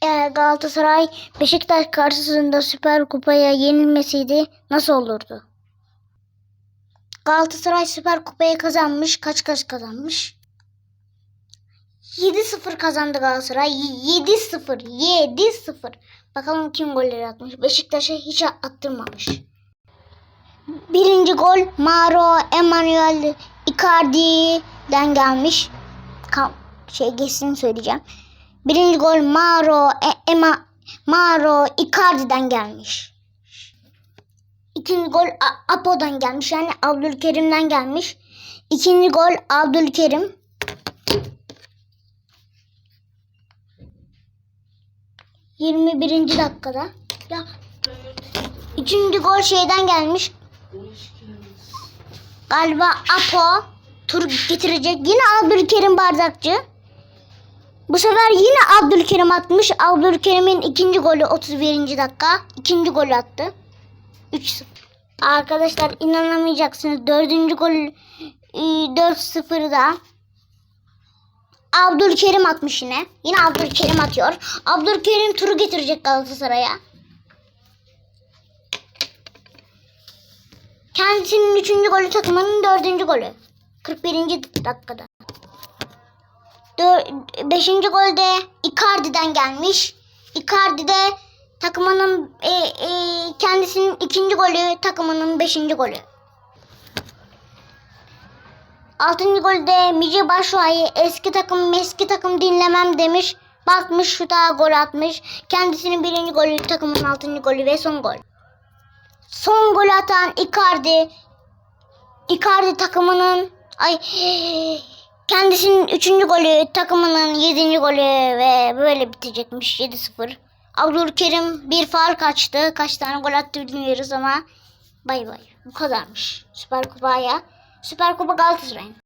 Galatasaray Beşiktaş karşısında Süper Kupa'ya yenilmeseydi nasıl olurdu? Galatasaray Süper Kupa'yı kazanmış. Kaç kaç kazanmış? 7-0 kazandı Galatasaray. 7-0. 7-0. Bakalım kim golleri atmış. Beşiktaş'a hiç attırmamış. Birinci gol Mauro Emanuel Icardi'den gelmiş. Ka- şey geçsin söyleyeceğim. Birinci gol Mauro e- Ema Mauro Icardi'den gelmiş. İkinci gol A- Apo'dan gelmiş. Yani Abdülkerim'den gelmiş. İkinci gol Abdülkerim. Yirmi birinci dakikada. Ya. Üçüncü gol şeyden gelmiş. Galiba Apo tur getirecek. Yine Abdülkerim Bardakçı. Bu sefer yine Abdülkerim atmış. Abdülkerim'in ikinci golü 31. dakika. İkinci golü attı. 3-0. Arkadaşlar inanamayacaksınız. Dördüncü gol e, 4-0'da Abdülkerim atmış yine. Yine Abdülkerim atıyor. Abdülkerim turu getirecek Galatasaray'a. Kendisinin üçüncü golü takımının dördüncü golü. 41. dakikada. Beşinci golde Icardi'den gelmiş. Icardi de takımının e, e, kendisinin ikinci golü takımının beşinci golü. Altıncı golde Mici Başuay'ı eski takım eski takım dinlemem demiş. Bakmış şu daha gol atmış. Kendisinin birinci golü takımın altıncı golü ve son gol. Son gol atan Icardi. Icardi takımının ay kendisinin üçüncü golü takımının yedinci golü ve böyle bitecekmiş 7-0. Abdülkerim bir fark açtı. Kaç tane gol attı bilmiyoruz ama bay bay. Bu kadarmış. Süper Kupa'ya. Süper Kupa Galatasaray'ın.